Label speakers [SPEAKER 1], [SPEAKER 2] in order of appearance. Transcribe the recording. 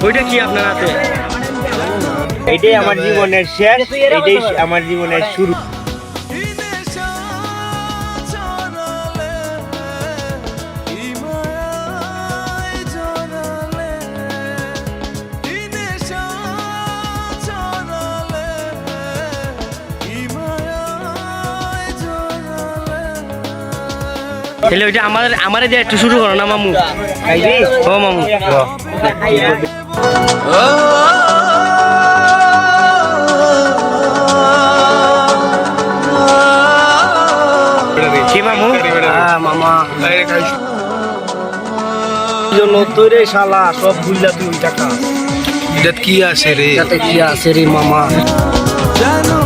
[SPEAKER 1] কি আপনার হাতে?
[SPEAKER 2] এটাই আমার জীবনের শেষ এটাই আমার জীবনের শুরু।
[SPEAKER 1] তাহলে ওইটা আমার আমারে দিয়ে একটু শুরু করো না মামু? ও মামু। মামু।
[SPEAKER 3] জন্য তৈরে শালা সব ভুললা তুই টাকা।
[SPEAKER 4] এটা কি আছে রে?
[SPEAKER 3] কি আছে রে মামা?
[SPEAKER 5] জানো